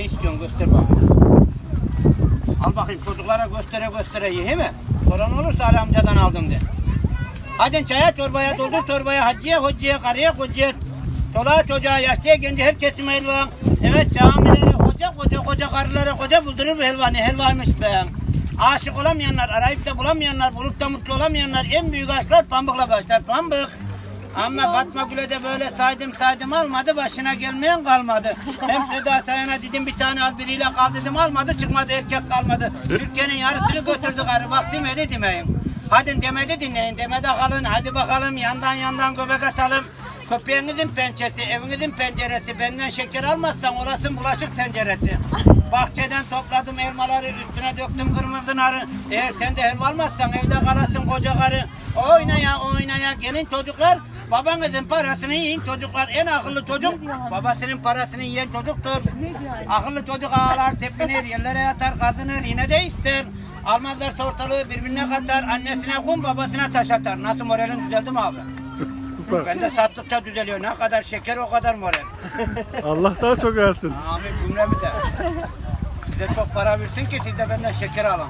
Ne istiyorsun göster bakayım. Al bakayım çocuklara göstere göstere ye he mi? Soran olursa Ali amcadan aldım de. Hadi çaya çorbaya doldur torbaya hacıya hocaya karıya kocaya Çoluğa çocuğa yaşlıya gence herkesin helva. Evet camilere koca koca koca karılara koca buldurur bu helva ne helvaymış be. Aşık olamayanlar, arayıp da bulamayanlar, bulup da mutlu olamayanlar en büyük aşklar pamukla başlar. Pamuk. Ama Fatma Gül'e de böyle saydım saydım almadı başına gelmeyen kalmadı. Hem Seda Sayan'a dedim bir tane al biriyle kal dedim almadı çıkmadı erkek kalmadı. Türkiye'nin yarısını götürdü karı bak demedi demeyin. Hadi demedi dinleyin demede kalın hadi bakalım yandan yandan göbek atalım. Köpeğinizin pençesi, evinizin penceresi. Benden şeker almazsan orası bulaşık tenceresi. Bahçeden topladım elmaları, üstüne döktüm kırmızı narı. Eğer sen de helva almazsan evde kalasın koca karı. Oynaya oynaya gelin çocuklar. Babanızın parasını yiyin çocuklar. En akıllı çocuk babasının parasını yiyen çocuktur. Akıllı çocuk ağlar, tepinir, yerlere yatar, kazınır, yine de ister. Almazlarsa ortalığı birbirine katar, annesine kum, babasına taş atar. Nasıl moralin düzeldi mi abi? Süper. Ben de sattıkça düzeliyor. Ne kadar şeker o kadar moral. Allah daha çok versin. Amin cümlemize. Size çok para versin ki siz de benden şeker alın.